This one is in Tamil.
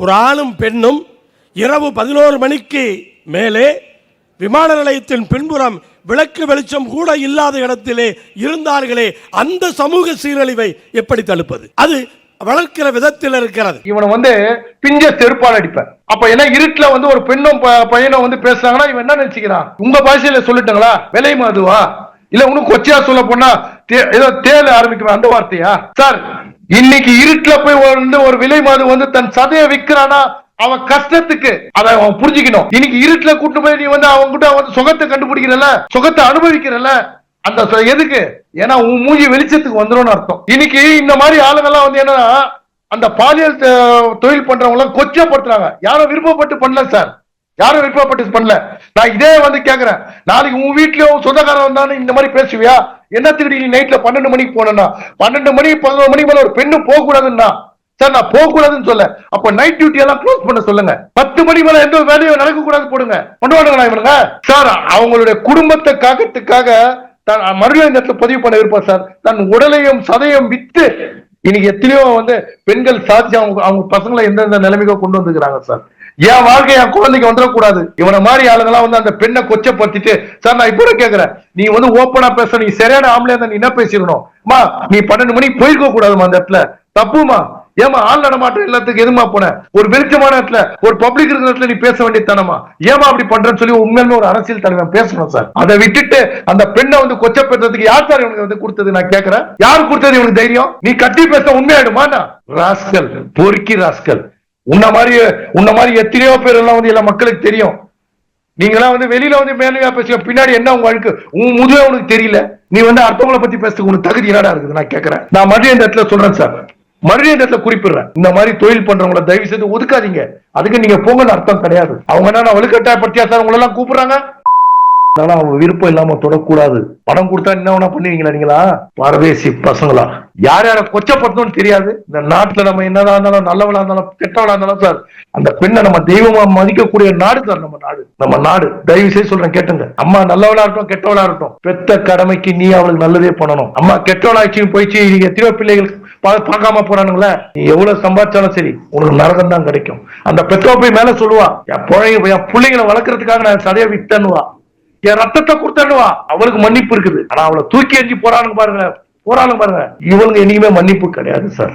ஒரு ஆணும் பெண்ணும் இரவு பதினோரு மணிக்கு மேலே விமான நிலையத்தின் பின்புறம் விளக்கு வெளிச்சம் கூட இல்லாத இடத்திலே இருந்தார்களே அந்த சமூக சீரழிவை எப்படி தடுப்பது? அது வளர்க்கிற விதத்தில் இருக்கிறது. இவனை வந்து பிஞ்ச செருப்பால் அடிப்பேன் அப்ப என்ன இருட்டுல வந்து ஒரு பெண்ணும் ப- பையனும் வந்து பேசுறாங்கன்னா இவன் என்ன நினைச்சுக்கிறான்? உங்க பாஷையில சொல்லிட்டாங்களா? விலை மாதுவா? இல்ல இன்னும் கொச்சையா சொல்ல போனா தே- ஏதோ தேல ஆரம்பிக்குவேன் அந்த வார்த்தையா? சார் இன்னைக்கு இருட்டுல போய் வந்து ஒரு விலை மாது வந்து தன் சதையை விக்கிறானா? அவன் கஷ்டத்துக்கு. அதை அவன் புரிஞ்சுக்கணும். இன்னைக்கு இருட்டுல கூட்டு போய் நீ வந்து அவங்க கிட்ட வந்து சுகத்தை கண்டுபிடிக்கிறல சுகத்தை அனுபவிக்கிறல அந்த எதுக்கு? ஏன்னா உன் மூஞ்சி வெளிச்சத்துக்கு வந்துடும் அர்த்தம். இன்னைக்கு இந்த மாதிரி ஆளுங்கெல்லாம் வந்து என்னன்னா அந்த பாலியல் தொழில் பண்றவங்க எல்லாம் கொச்சப்படுத்துறாங்க. யாரும் விருப்பப்பட்டு பண்ணல சார். யாரும் விருப்பப்பட்டு பண்ணல. நான் இதே வந்து கேக்குறேன். நாளைக்கு உன் வீட்லயோ உன் சொந்தக்காரன் வந்தானு இந்த மாதிரி பேசுவியா? என்ன திருடி நீ நைட்ல பன்னெண்டு மணிக்கு போனா பன்னெண்டு மணி பதினோரு மணிக்கு மேல ஒரு பெண்ணு போக கூடாதுன்னா சார் நான் போக கூடாதுன்னு சொல்ல அப்ப நைட் டியூட்டி எல்லாம் க்ளோஸ் பண்ண சொல்லுங்க. பத்து மணி மேல எந்த வேலையும் நடக்க கூடாது போடுங்க பண்ணுவானுங்களா இவனுங்க. சார் அவங்களுடைய குடும்பத்தை காக்கத்துக்காக தான் மறுபடியும் இந்த இடத்துல பதிவு பண்ண இருப்பார் சார். தன் உடலையும் சதையும் வித்து இன்னைக்கு எத்தனையோ வந்து பெண்கள் சாதிச்சு அவங்க அவங்க பசங்களை எந்தெந்த நிலைமைக்கோ கொண்டு வந்துக்கிறாங்க சார். என் வாழ்க்கை என் குழந்தைக்கு வந்துடக்கூடாது. இவனை மாதிரி ஆளுங்கெல்லாம் வந்து அந்த பெண்ணை கொச்சப்படுத்திட்டு சார் நான் இப்போ கேட்கிறேன் நீ வந்து ஓப்பனா பேச நீ சரியான ஆம்பளை இருந்தா நீ என்ன பேசிக்கணும் அம்மா நீ பன்னெண்டு மணிக்கு போயிருக்க கூடாதுமா அந்த இடத்துல. தப்புமா? ஏமா ஆள் நடமாட்டம் எல்லாத்துக்கு எதுமா போன? ஒரு வெளிச்சமான இடத்துல ஒரு பப்ளிக் இருக்கிற இடத்துல நீ பேச வேண்டிய தனமா ஏமா அப்படி பண்றேன்னு சொல்லி உண்மையிலுமே ஒரு அரசியல் தலைவன் பேசணும் சார். அதை விட்டுட்டு அந்த பெண்ணை வந்து கொச்சப்படுறதுக்கு யார் சார் இவனுக்கு வந்து கொடுத்தது நான் கேக்குறேன்? யார் கொடுத்தது இவனுக்கு தைரியம்? நீ கட்டி பேச உண்மையாயிடுமா ராஸ்கல் பொறுக்கி ராஸ்கல். உன்ன மாதிரி உன்ன மாதிரி எத்தனையோ பேர் எல்லாம் வந்து எல்லா மக்களுக்கு தெரியும். நீங்களாம் வந்து வெளியில வந்து மேலையா பேசுங்க பின்னாடி என்ன உங்க அழுக்கு? உன் முதுவே உனக்கு தெரியல. நீ வந்து அடுத்தவங்கள பத்தி பேசுறதுக்கு உனக்கு தகுதி என்னடா இருக்குது? நான் கேட்கறேன் நான் மறுபடியும் இந்த இடத்துல சொல்றேன் சார். மறுபடியும் இந்த இடத்துல குறிப்பிடுறேன். இந்த மாதிரி தொழில் பண்றவங்கள தயவு செய்து ஒதுக்காதீங்க. அதுக்கு நீங்க போங்கன்னு அர்த்தம் கிடையாது. அவங்க என்ன வலுக்கட்டாயப்படுத்தியா சார்? உங்களெல்லாம் கூப்பிடுறாங்க? அதனால அவங்க விருப்பம் இல்லாம தொடக்கூடாது. பணம் கொடுத்தா என்ன வேணா பண்ணுவீங்களா நீங்களா? பரதேசி பசங்களா. யார் யார கொச்சப்படுத்தணும்னு தெரியாது. இந்த நாட்டுல நம்ம என்னதான் இருந்தாலும் நல்லவளா இருந்தாலும் கெட்டவளா இருந்தாலும் சார் அந்த பெண்ணை நம்ம தெய்வமா மதிக்கக்கூடிய நாடு சார் நம்ம நாடு. நம்ம நாடு. தயவு செய்து சொல்றேன் கேட்டுங்க. அம்மா நல்லவளா இருக்கட்டும் கெட்டவளா இருக்கட்டும். பெத்த கடமைக்கு நீ அவளுக்கு நல்லதே பண்ணணும். அம்மா கெட்டவளாச்சு போயிடுச்சு நீங்க எத்தனையோ பிள்ளைகள் பா- பார்க்காம போறானுங்களே. நீ எவ்வளவு சம்பாதிச்சாலும் சரி உனக்கு நரகம் தான் கிடைக்கும். அந்த பெற்றோர் போய் மேல சொல்லுவா என் பிள்ளைங்க என் பிள்ளைங்களை வளர்க்கறதுக்காக நான் சதையை விட்டேன்னுவா என் ரத்தத்தை கொடுத்தேன்னுவா அவளுக்கு மன்னிப்பு இருக்குது. ஆனா அவளை தூக்கி எறிஞ்சு போறானுங்க பாருங்க. போறானுங்க பாருங்க. இவனுங்க இனிமே மன்னிப்பு கிடையாது சார்.